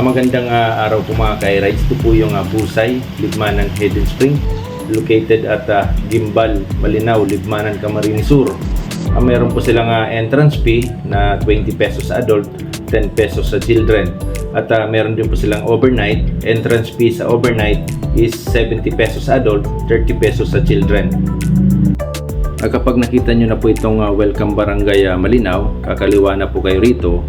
Ang magandang ah, araw po mga ka-rides. Ito po yung uh, Busay, Libmanan Hidden Spring located at ah, Gimbal, Malinaw, Libmanan, Camarines Sur. Ah, meron po silang ah, entrance fee na 20 pesos sa adult, 10 pesos sa children. At ah, meron din po silang overnight. Entrance fee sa overnight is 70 pesos sa adult, 30 pesos sa children. Ah, kapag nakita nyo na po itong ah, Welcome Barangay ah, Malinaw, kakaliwa na po kayo rito,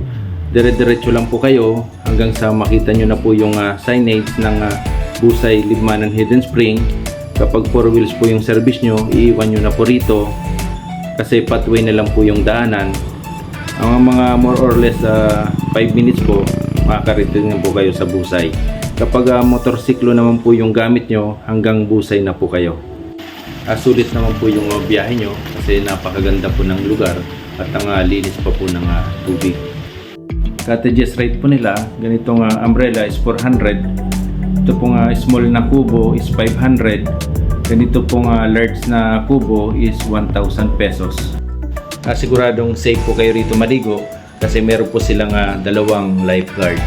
dire-diretso lang po kayo hanggang sa makita nyo na po yung ah, signage ng ah, Busay Libmanan Hidden Spring. Kapag 4 wheels po yung service nyo, iiwan nyo na po rito kasi pathway na lang po yung daanan. Ang mga more or less 5 minutes po, makakarating na po kayo sa Busay. Kapag ah, motorsiklo naman po yung gamit nyo, hanggang Busay na po kayo. Ah, sulit naman po yung uh, biyahe nyo kasi napakaganda po ng lugar at ang ah, linis pa po ng ah, tubig. Cottages rate po nila, ganitong ah, umbrella is 400. Ito pong ah, small na kubo is 500. Ganito pong ah, large na kubo is 1,000 pesos. Ah, siguradong safe po kayo rito maligo kasi meron po silang ah, dalawang lifeguard.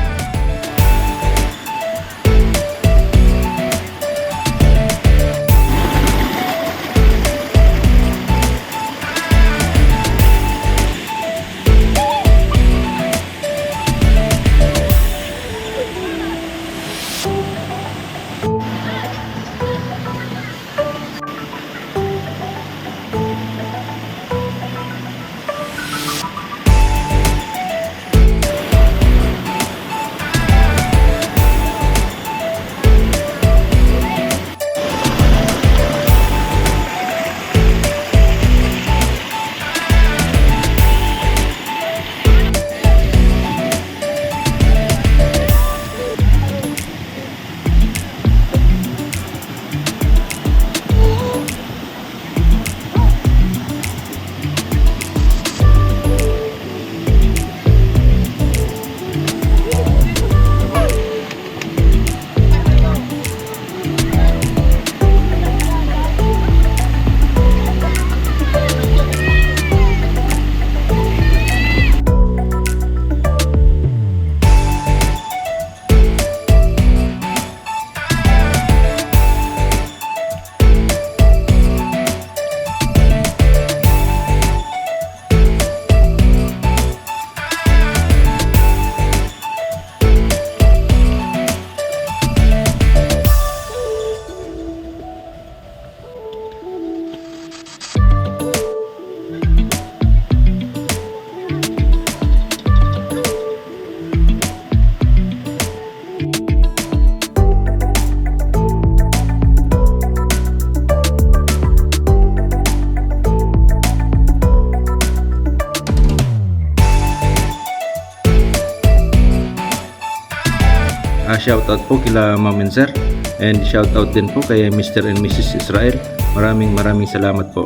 Ah, shoutout po kila Ma'am and Sir and shoutout din po kay Mr. and Mrs. Israel. Maraming maraming salamat po.